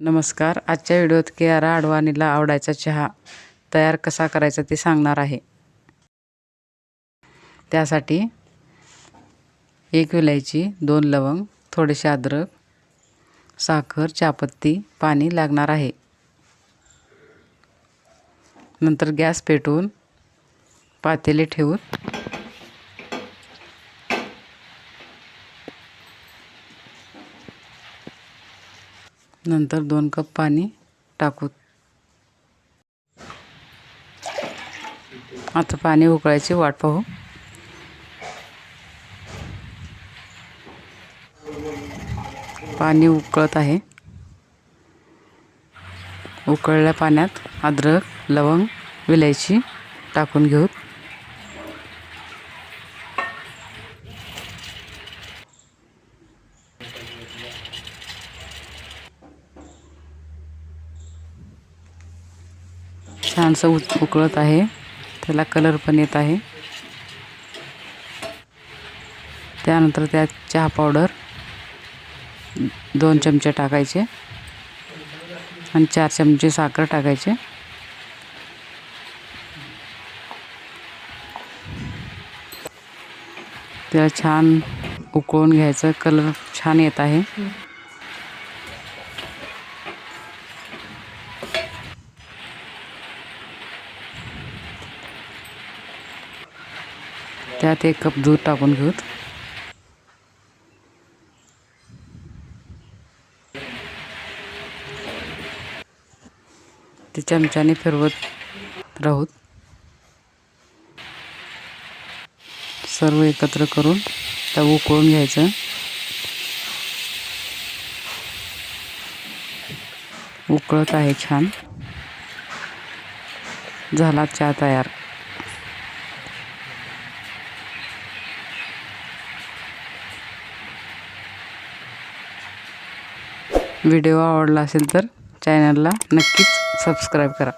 नमस्कार. आजच्या व्हिडिओत कियारा अडवाणीला आवडायचा चहा तयार कसा करायचा ते सांगणार आहे. त्यासाठी एक विलायची दोन लवंग थोडेसे अद्रक साखर चहापत्ती पाणी लागणार आहे. नंतर गॅस पेटवून पातेले ठेवून नंतर दोन कप पाणी टाकू. आता पाणी उकळायची वाट पाहू. पाणी उकळत आहे. उकळल्या पाण्यात अद्रक लवंग विलायची टाकून घेऊ. छानसं उक उकळत आहे. त्याला कलर पण येत आहे. त्यानंतर त्यात चहा पावडर दोन चमचे टाकायचे आणि चार चमचे साखर टाकायचे. त्याला छान उकळून घ्यायचं. कलर छान येत आहे. त्यात एक कप दूध टाकून घेऊत. ते चमच्याने फिरवत राहूत. सर्व एकत्र करून त्या उकळून घ्यायचं. उकळत आहे छान. झाला चहा तयार. व्हिडिओ आवडला असेल तर चॅनलला नक्कीच सबस्क्राईब करा.